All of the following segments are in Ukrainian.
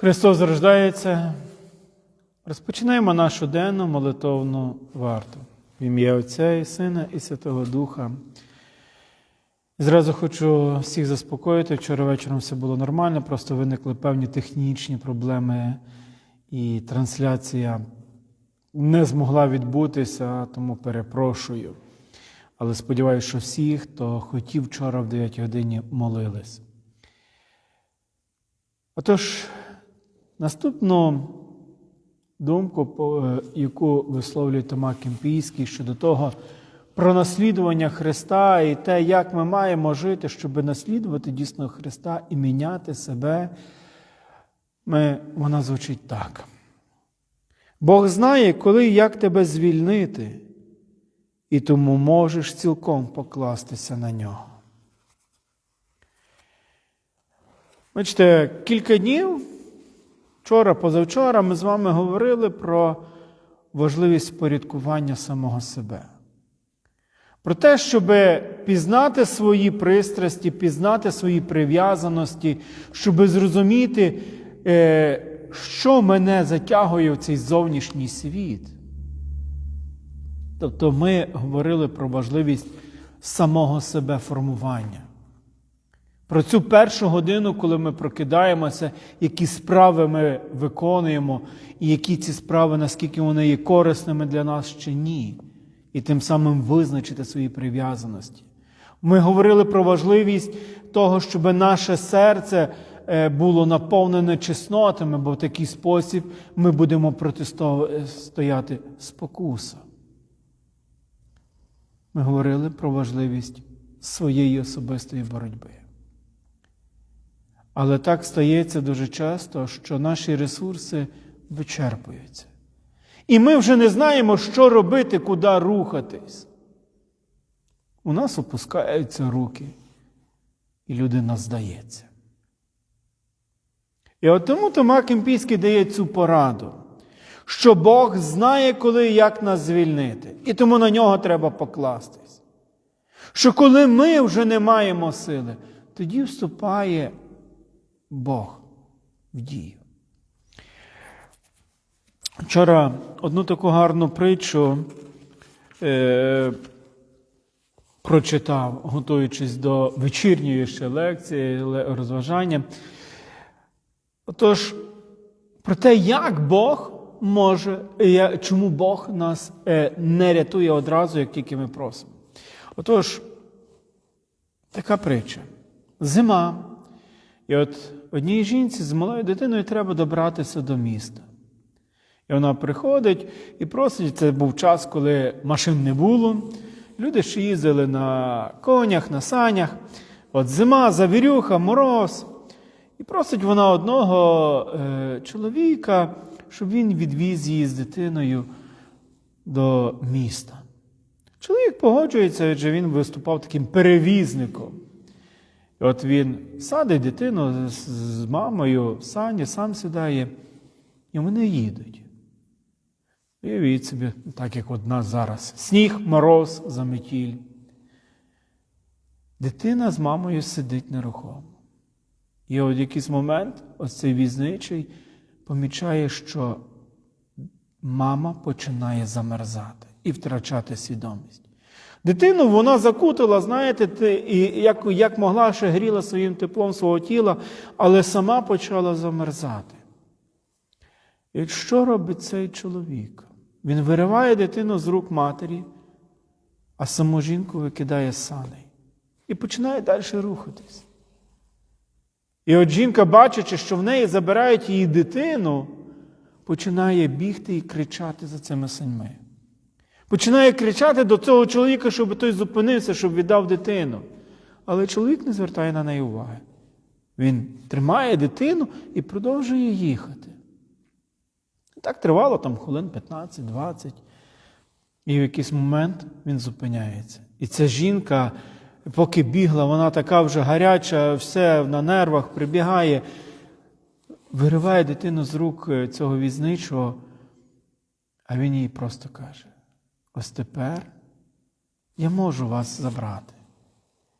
Христос рождається. Розпочинаємо нашу денну молитовну варту. В ім'я Отця і Сина і Святого Духа. Зразу хочу всіх заспокоїти. Вчора вечором все було нормально, просто виникли певні технічні проблеми, і трансляція не змогла відбутися, тому перепрошую. Але сподіваюся, що всі, хто хотів вчора в 9 годині, молились. Отож, наступну думку, е, яку висловлює Тома Кемпійський щодо того про наслідування Христа і те, як ми маємо жити, щоб наслідувати дійсно Христа і міняти себе, ми, вона звучить так. Бог знає, коли і як тебе звільнити, і тому можеш цілком покластися на нього. Бачите, кілька днів, вчора, позавчора, ми з вами говорили про важливість порядкування самого себе. Про те, щоб пізнати свої пристрасті, пізнати свої прив'язаності, щоб зрозуміти, е, що мене затягує в цей зовнішній світ. Тобто ми говорили про важливість самого себе формування. Про цю першу годину, коли ми прокидаємося, які справи ми виконуємо, і які ці справи, наскільки вони є корисними для нас чи ні, і тим самим визначити свої прив'язаності. Ми говорили про важливість того, щоб наше серце е, було наповнене чеснотами, бо в такий спосіб ми будемо протистояти спокусам. Ми говорили про важливість своєї особистої боротьби. Але так стається дуже часто, що наші ресурси вичерпуються. І ми вже не знаємо, що робити, куди рухатись. У нас опускаються руки, і людина здається. І от тому Тома Кемпійський дає цю пораду, що Бог знає, коли і як нас звільнити, і тому на нього треба покластись. Що коли ми вже не маємо сили, тоді вступає Бог в дію. Вчора одну таку гарну притчу е, прочитав, готуючись до вечірньої ще лекції, розважання. Отож, про те, як Бог може, чому Бог нас е, не рятує одразу, як тільки ми просимо. Отож, така притча. Зима. І от одній жінці з малою дитиною треба добратися до міста. І вона приходить і просить, це був час, коли машин не було. Люди ще їздили на конях, на санях. От зима, завірюха, мороз. І просить вона одного е, чоловіка, щоб він відвіз її з дитиною до міста. Чоловік погоджується, адже він виступав таким перевізником. І от він садить дитину з, мамою в сані, сам сідає, і вони їдуть. Уявіть собі, так як от нас зараз. Сніг, мороз, заметіль. Дитина з мамою сидить нерухомо. І от якийсь момент ось цей візничий помічає, що мама починає замерзати і втрачати свідомість. Дитину вона закутала, знаєте, і як, як могла ще гріла своїм теплом свого тіла, але сама почала замерзати. І що робить цей чоловік? Він вириває дитину з рук матері, а саму жінку викидає саней і починає далі рухатись. І от жінка, бачачи, що в неї забирають її дитину, починає бігти і кричати за цими саньми. Починає кричати до цього чоловіка, щоб той зупинився, щоб віддав дитину. Але чоловік не звертає на неї уваги. Він тримає дитину і продовжує їхати. Так тривало там хвилин 15-20. І в якийсь момент він зупиняється. І ця жінка, поки бігла, вона така вже гаряча, все на нервах, прибігає, вириває дитину з рук е, цього візничого, а він їй просто каже: ось тепер я можу вас забрати.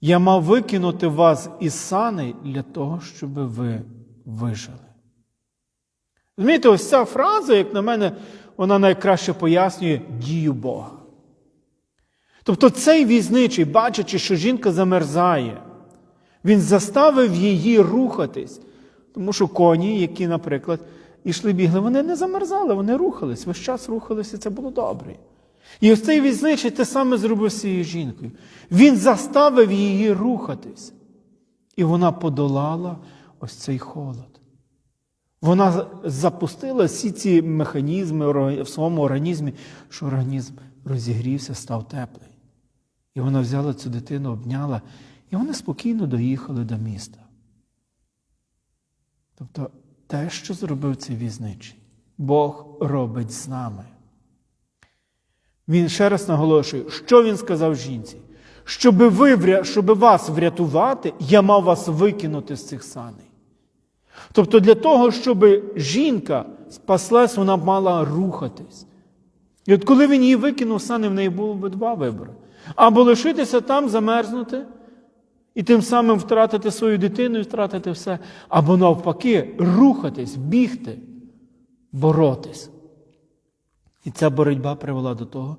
Я мав викинути вас із саней для того, щоб ви вижили. Розумієте, ось ця фраза, як на мене, вона найкраще пояснює дію Бога. Тобто цей візничий, бачачи, що жінка замерзає, він заставив її рухатись. Тому що коні, які, наприклад, ішли бігли, вони не замерзали, вони рухались, весь час рухалися, це було добре. І ось цей візничий те саме зробив з цією жінкою. Він заставив її рухатись. І вона подолала ось цей холод. Вона запустила всі ці механізми в своєму організмі, що організм розігрівся, став теплий. І вона взяла цю дитину, обняла, і вони спокійно доїхали до міста. Тобто те, що зробив цей візничий, Бог робить з нами. Він ще раз наголошує, що він сказав жінці? Щоби ви, щоби вас врятувати, я мав вас викинути з цих саней. Тобто, для того, щоб жінка спаслась, вона мала рухатись. І от коли він її викинув сани, в неї було б два вибори. Або лишитися там, замерзнути, і тим самим втратити свою дитину і втратити все, або навпаки, рухатись, бігти, боротись. І ця боротьба привела до того,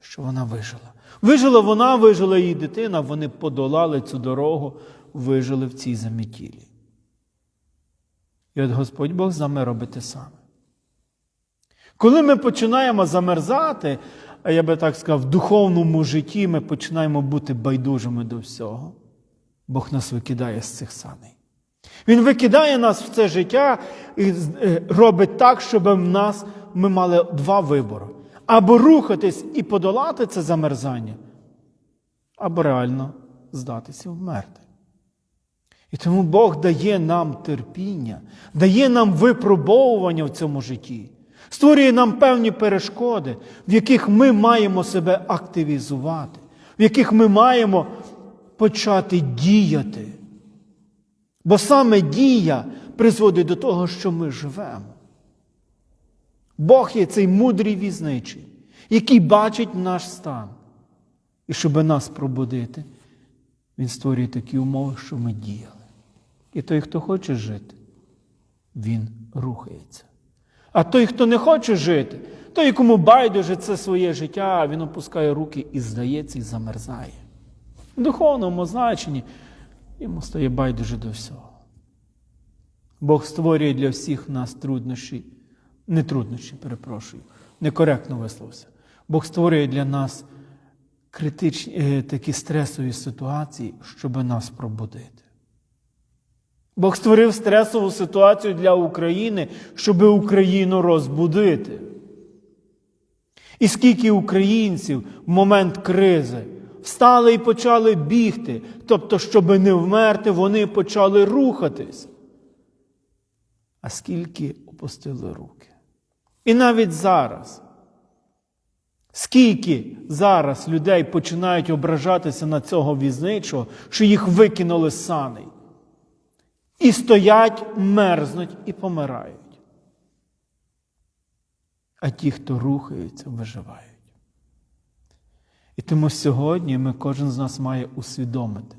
що вона вижила. Вижила вона, вижила її дитина, вони подолали цю дорогу, вижили в цій заметілі. І от Господь Бог з нами робить те саме. Коли ми починаємо замерзати, а я би так сказав, в духовному житті ми починаємо бути байдужими до всього, Бог нас викидає з цих саней. Він викидає нас в це життя і робить так, щоб в нас ми мали два вибори: або рухатись і подолати це замерзання, або реально здатися вмерти. І тому Бог дає нам терпіння, дає нам випробовування в цьому житті, створює нам певні перешкоди, в яких ми маємо себе активізувати, в яких ми маємо почати діяти. Бо саме дія призводить до того, що ми живемо. Бог є цей мудрий візничий, який бачить наш стан. І щоб нас пробудити, Він створює такі умови, що ми діяли. І той, хто хоче жити, він рухається. А той, хто не хоче жити, той, кому байдуже це своє життя, він опускає руки і здається, і замерзає. В духовному значенні йому стає байдуже до всього. Бог створює для всіх нас труднощі, не труднощі, перепрошую, некоректно висловився. Бог створює для нас критичні такі стресові ситуації, щоб нас пробудити. Бог створив стресову ситуацію для України, щоб Україну розбудити. І скільки українців в момент кризи встали і почали бігти, тобто, щоб не вмерти, вони почали рухатись. А скільки опустили руки. І навіть зараз, скільки зараз людей починають ображатися на цього візничого, що їх викинули з саней. І стоять, мерзнуть і помирають. А ті, хто рухаються, виживають. І тому сьогодні ми кожен з нас має усвідомити,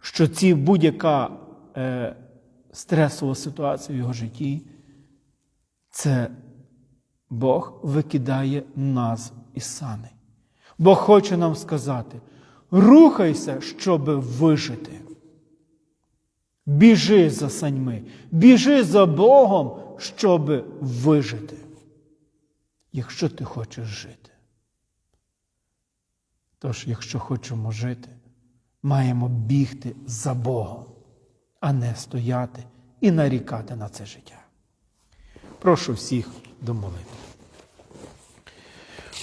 що ці будь-яка е, стресова ситуація в його житті, це Бог викидає нас із сани. Бог хоче нам сказати: рухайся, щоб вижити. Біжи за саньми, біжи за Богом, щоб вижити, якщо ти хочеш жити. Тож, якщо хочемо жити, маємо бігти за Богом, а не стояти і нарікати на це життя. Прошу всіх до молитви.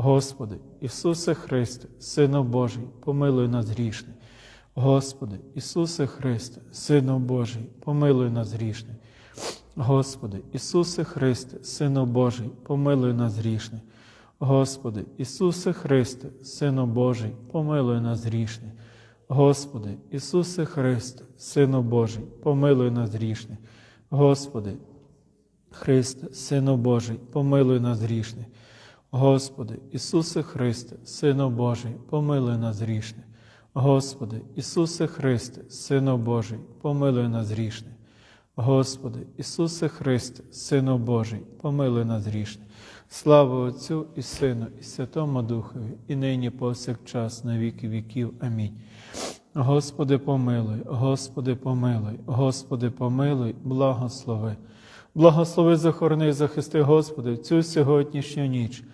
Господи, Ісусе Христе, Сину Божий, помилуй нас грішний. Господи, Ісусе Христе, Сину Божий, помилуй нас грішних. Господи, Ісусе Христе, Сину Божий, помилуй нас грішних. Господи, Ісусе Христе, Сину Божий, помилуй нас грішних. Господи, Ісусе Христе, Сину Божий, помилуй нас грішних. Господи, Христе, Сину Божий, помилуй нас грішних. Господи, Ісусе Христе, Сину Божий, помилуй нас грішних. Господи, Ісусе Христе, Сину Божий, помилуй нас грішних. Господи, Ісусе Христе, Сину Божий, помилуй нас грішних. Слава Отцю і Сину, і Святому Духові, і нині повсякчас, на віки віків. Амінь. Господи, помилуй, Господи, помилуй, Господи, помилуй, благослови. Благослови, захорони, захисти, Господи, цю сьогоднішню ніч,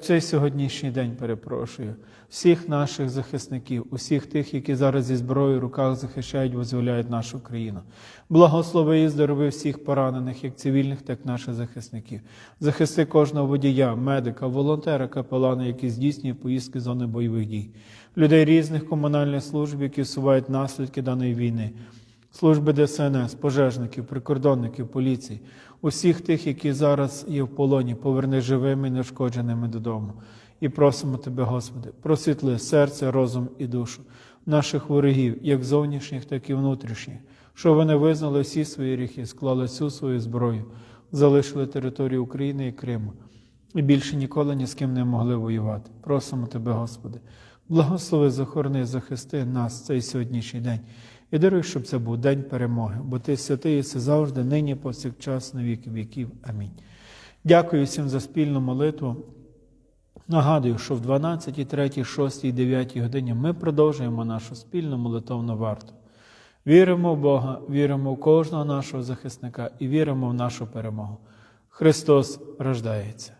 цей сьогоднішній день перепрошую, всіх наших захисників, усіх тих, які зараз зі зброєю в руках захищають, визволяють нашу країну. Благослови і здорови всіх поранених, як цивільних, так і наших захисників. Захисти кожного водія, медика, волонтера, капелана, які здійснює поїздки зони бойових дій, людей різних комунальних служб, які усувають наслідки даної війни служби ДСНС, пожежників, прикордонників, поліції, усіх тих, які зараз є в полоні, поверни живими і неушкодженими додому. І просимо Тебе, Господи, просвітли серце, розум і душу наших ворогів, як зовнішніх, так і внутрішніх, що вони визнали всі свої гріхи, склали всю свою зброю, залишили територію України і Криму. І більше ніколи ні з ким не могли воювати. Просимо Тебе, Господи, благослови, захорони, захисти нас цей сьогоднішній день. І даруй, щоб це був день перемоги, бо ти святий і це завжди, нині, повсякчас, на віки віків. Амінь. Дякую всім за спільну молитву. Нагадую, що в 12, 3, 6, 9 годині ми продовжуємо нашу спільну молитовну варту. Віримо в Бога, віримо в кожного нашого захисника і віримо в нашу перемогу. Христос рождається.